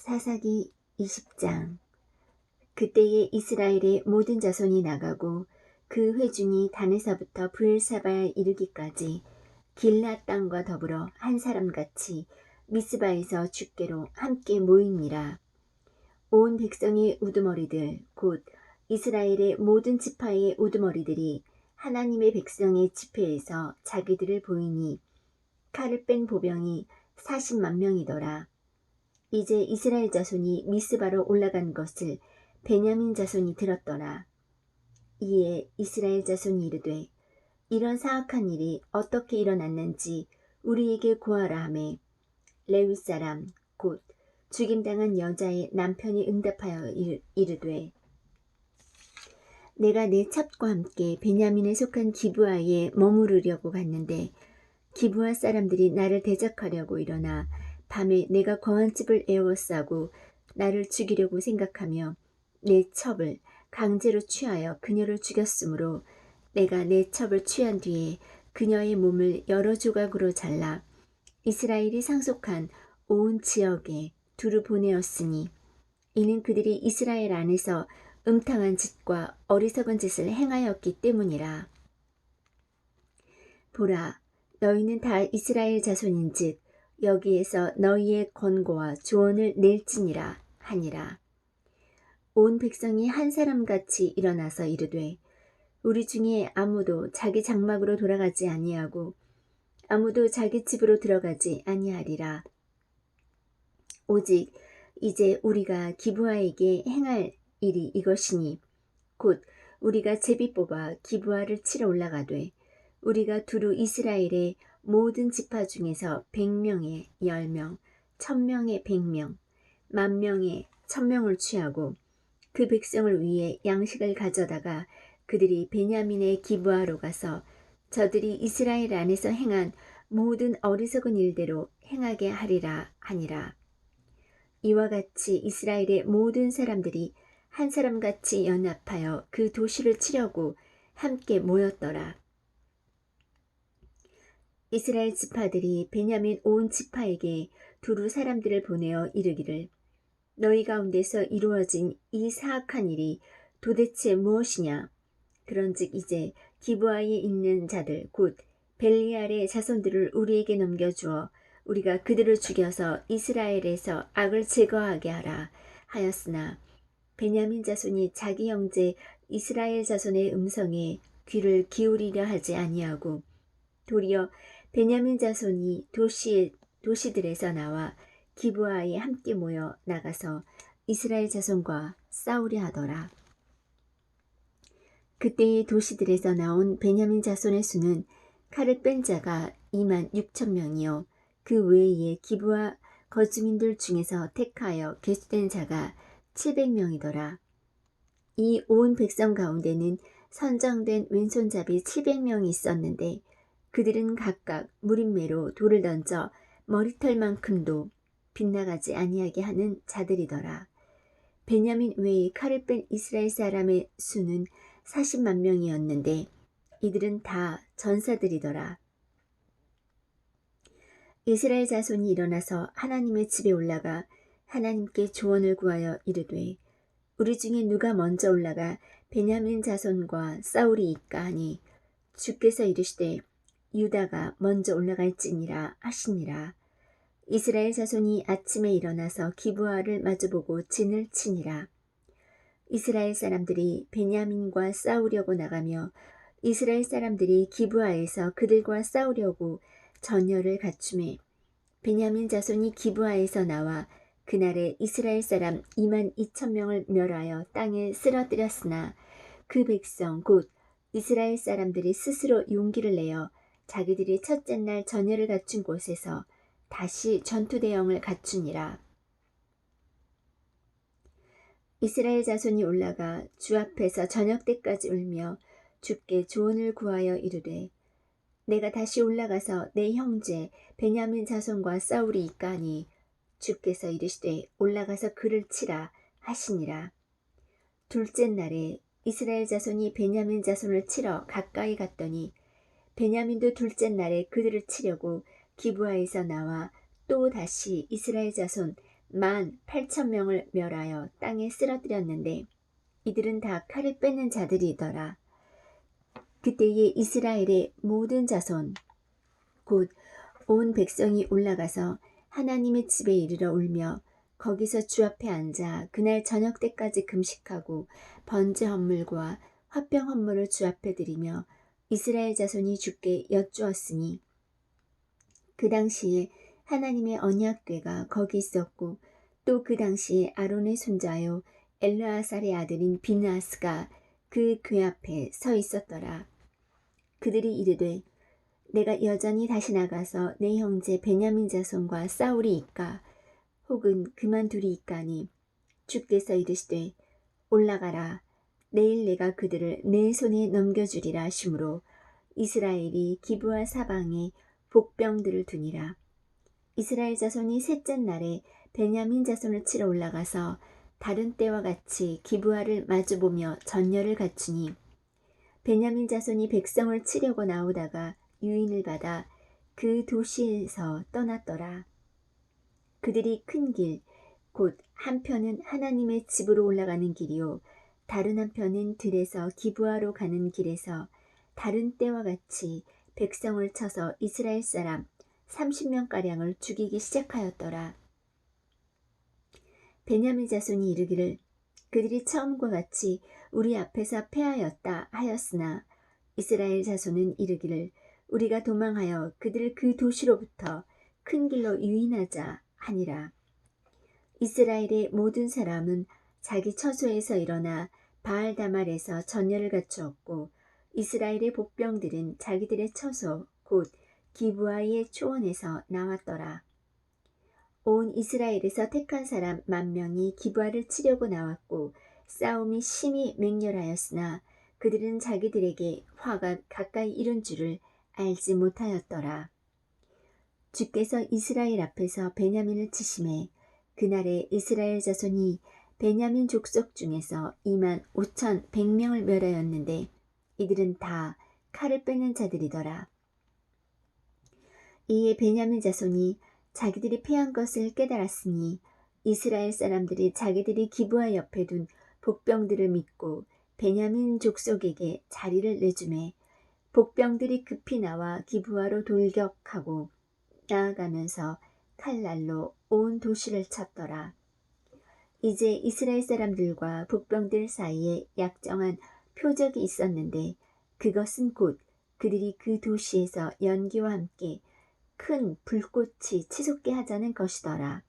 사사기 20장 그때에 이스라엘의 모든 자손이 나가고 그 회중이 단에서부터 브엘사바에 이르기까지 길라 땅과 더불어 한 사람같이 미스바에서 죽게로 함께 모이니라. 온 백성의 우두머리들 곧 이스라엘의 모든 지파의 우두머리들이 하나님의 백성의 집회에서 자기들을 보이니 칼을 뺀 보병이 40만 명이더라. 이제 이스라엘 자손이 미스바로 올라간 것을 베냐민 자손이 들었더라. 이에 이스라엘 자손이 이르되 이런 사악한 일이 어떻게 일어났는지 우리에게 고하라 하매 레위 사람 곧 죽임당한 여자의 남편이 응답하여 이르되 내가 내 첩과 함께 베냐민에 속한 기부하에 머무르려고 갔는데 기부하 사람들이 나를 대적하려고 일어나 밤에 내가 거한 집을 에워싸고 나를 죽이려고 생각하며 내 첩을 강제로 취하여 그녀를 죽였으므로 내가 내 첩을 취한 뒤에 그녀의 몸을 여러 조각으로 잘라 이스라엘이 상속한 온 지역에 두루 보내었으니 이는 그들이 이스라엘 안에서 음탕한 짓과 어리석은 짓을 행하였기 때문이라. 보라, 너희는 다 이스라엘 자손인즉 여기에서 너희의 권고와 조언을 낼지니라 하니라. 온 백성이 한 사람같이 일어나서 이르되 우리 중에 아무도 자기 장막으로 돌아가지 아니하고 아무도 자기 집으로 들어가지 아니하리라. 오직 이제 우리가 기부하에게 행할 일이 이것이니 곧 우리가 제비 뽑아 기부하를 치러 올라가되 우리가 두루 이스라엘의 모든 지파 중에서 100명에 10명, 1000명에 100명, 만명에 1000명을 취하고 그 백성을 위해 양식을 가져다가 그들이 베냐민의 기부하러 가서 저들이 이스라엘 안에서 행한 모든 어리석은 일대로 행하게 하리라 하니라. 이와 같이 이스라엘의 모든 사람들이 한 사람같이 연합하여 그 도시를 치려고 함께 모였더라. 이스라엘 지파들이 베냐민 온 지파에게 두루 사람들을 보내어 이르기를 너희 가운데서 이루어진 이 사악한 일이 도대체 무엇이냐? 그런즉 이제 기부하에 있는 자들 곧 벨리알의 자손들을 우리에게 넘겨주어 우리가 그들을 죽여서 이스라엘에서 악을 제거하게 하라 하였으나 베냐민 자손이 자기 형제 이스라엘 자손의 음성에 귀를 기울이려 하지 아니하고 도리어 베냐민 자손이 도시 도시들에서 나와 기부하에 함께 모여 나가서 이스라엘 자손과 싸우려 하더라. 그때의 도시들에서 나온 베냐민 자손의 수는 칼을 뺀 자가 2만 6천 명이요 그 외에 기부하 거주민들 중에서 택하여 개수된 자가 700명이더라. 이 온 백성 가운데는 선정된 왼손잡이 700명이 있었는데 그들은 각각 무림매로 돌을 던져 머리털만큼도 빗나가지 아니하게 하는 자들이더라. 베냐민 외에 칼을 뺀 이스라엘 사람의 수는 40만 명이었는데 이들은 다 전사들이더라. 이스라엘 자손이 일어나서 하나님의 집에 올라가 하나님께 조언을 구하여 이르되 우리 중에 누가 먼저 올라가 베냐민 자손과 싸우리이까 하니 주께서 이르시되 유다가 먼저 올라갈지니라 하시니라. 이스라엘 자손이 아침에 일어나서 기부하를 마주보고 진을 치니라. 이스라엘 사람들이 베냐민과 싸우려고 나가며 이스라엘 사람들이 기부하에서 그들과 싸우려고 전열을 갖춤에 베냐민 자손이 기부하에서 나와 그날에 이스라엘 사람 2만 2천 명을 멸하여 땅에 쓰러뜨렸으나 그 백성 곧 이스라엘 사람들이 스스로 용기를 내어 자기들이 첫째 날 전열을 갖춘 곳에서 다시 전투 대형을 갖추니라. 이스라엘 자손이 올라가 주 앞에서 저녁 때까지 울며 주께 조언을 구하여 이르되 내가 다시 올라가서 내 형제 베냐민 자손과 싸우리이까 하니 주께서 이르시되 올라가서 그를 치라 하시니라. 둘째 날에 이스라엘 자손이 베냐민 자손을 치러 가까이 갔더니 베냐민도 둘째 날에 그들을 치려고 기부하에서 나와 또 다시 이스라엘 자손 만 8천 명을 멸하여 땅에 쓰러뜨렸는데 이들은 다 칼을 빼는 자들이더라. 그때에 이스라엘의 모든 자손 곧 온 백성이 올라가서 하나님의 집에 이르러 울며 거기서 주 앞에 앉아 그날 저녁 때까지 금식하고 번제 헌물과 화병 헌물을 주 앞에 드리며 이스라엘 자손이 주께 여쭈었으니 그 당시에 하나님의 언약궤가 거기 있었고 또 그 당시에 아론의 손자요 엘르아살의 아들인 비나스가 그 궤 앞에 서 있었더라. 그들이 이르되 내가 여전히 다시 나가서 내 형제 베냐민 자손과 싸우리 이까? 혹은 그만두리 이까니? 주께서 이르시되 올라가라 내일 내가 그들을 내 손에 넘겨주리라 하시므로 이스라엘이 기브와 사방에 복병들을 두니라 이스라엘 자손이 셋째 날에 베냐민 자손을 치러 올라가서 다른 때와 같이 기브아를 마주보며 전열을 갖추니 베냐민 자손이 백성을 치려고 나오다가 유인을 받아 그 도시에서 떠났더라. 그들이 큰 길, 곧 한편은 하나님의 집으로 올라가는 길이요, 다른 한편은 들에서 기부하러 가는 길에서 다른 때와 같이 백성을 쳐서 이스라엘 사람 30명가량을 죽이기 시작하였더라. 베냐민 자손이 이르기를 그들이 처음과 같이 우리 앞에서 패하였다 하였으나 이스라엘 자손은 이르기를 우리가 도망하여 그들을 그 도시로부터 큰 길로 유인하자 하니라. 이스라엘의 모든 사람은 자기 처소에서 일어나 바알다말에서 전열을 갖추었고 이스라엘의 복병들은 자기들의 처소 곧 기부아의 초원에서 나왔더라. 온 이스라엘에서 택한 사람 만 명이 기부아를 치려고 나왔고 싸움이 심히 맹렬하였으나 그들은 자기들에게 화가 가까이 이른 줄을 알지 못하였더라. 주께서 이스라엘 앞에서 베냐민을 치심해 그날에 이스라엘 자손이 베냐민 족속 중에서 2만 5천 100명을 멸하였는데 이들은 다 칼을 빼는 자들이더라. 이에 베냐민 자손이 자기들이 패한 것을 깨달았으니 이스라엘 사람들이 자기들이 기부하 옆에 둔 복병들을 믿고 베냐민 족속에게 자리를 내주매 복병들이 급히 나와 기부하로 돌격하고 나아가면서 칼날로 온 도시를 쳤더라. 이제 이스라엘 사람들과 복병들 사이에 약정한 표적이 있었는데 그것은 곧 그들이 그 도시에서 연기와 함께 큰 불꽃이 치솟게 하자는 것이더라.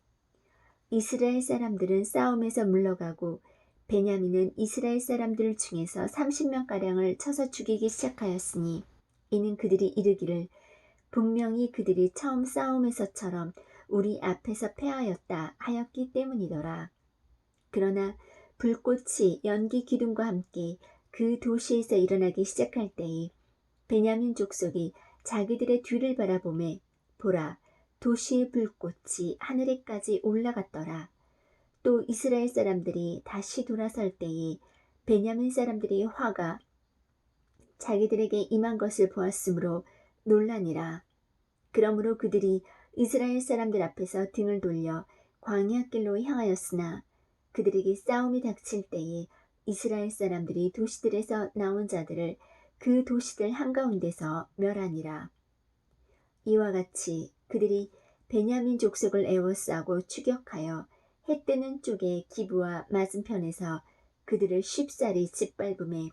이스라엘 사람들은 싸움에서 물러가고 베냐민은 이스라엘 사람들 중에서 30명가량을 쳐서 죽이기 시작하였으니 이는 그들이 이르기를 분명히 그들이 처음 싸움에서처럼 우리 앞에서 패하였다 하였기 때문이더라. 그러나 불꽃이 연기 기둥과 함께 그 도시에서 일어나기 시작할 때에 베냐민 족속이 자기들의 뒤를 바라보매 보라 도시의 불꽃이 하늘에까지 올라갔더라. 또 이스라엘 사람들이 다시 돌아설 때에 베냐민 사람들의 화가 자기들에게 임한 것을 보았으므로 논란이라. 그러므로 그들이 이스라엘 사람들 앞에서 등을 돌려 광야 길로 향하였으나 그들에게 싸움이 닥칠 때에 이스라엘 사람들이 도시들에서 나온 자들을 그 도시들 한가운데서 멸하니라. 이와 같이 그들이 베냐민 족속을 에워싸고 추격하여 해 뜨는 쪽의 기부와 맞은편에서 그들을 쉽사리 짓밟음에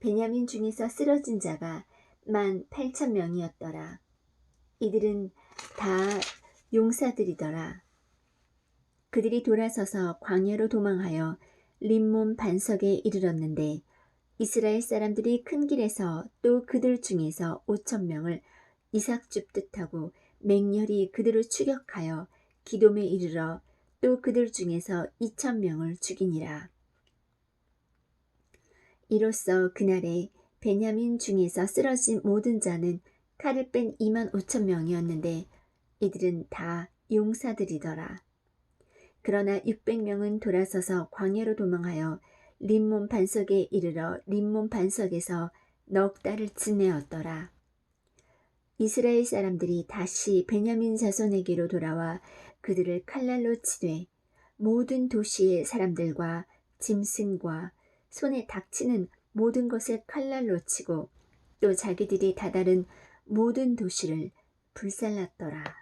베냐민 중에서 쓰러진 자가 만 팔천 명이었더라. 이들은 다 용사들이더라. 그들이 돌아서서 광야로 도망하여 림몬 반석에 이르렀는데 이스라엘 사람들이 큰 길에서 또 그들 중에서 오천 명을 이삭 줍듯하고 맹렬히 그들을 추격하여 기돔에 이르러 또 그들 중에서 이천 명을 죽이니라. 이로써 그날에 베냐민 중에서 쓰러진 모든 자는 칼을 뺀 2만 5천 명이었는데 이들은 다 용사들이더라. 그러나 600명은 돌아서서 광야로 도망하여 림몬 반석에 이르러 림몬 반석에서 넉 달을 지내었더라. 이스라엘 사람들이 다시 베냐민 자손에게로 돌아와 그들을 칼날로 치되 모든 도시의 사람들과 짐승과 손에 닥치는 모든 것을 칼날로 치고 또 자기들이 다다른 모든 도시를 불살랐더라.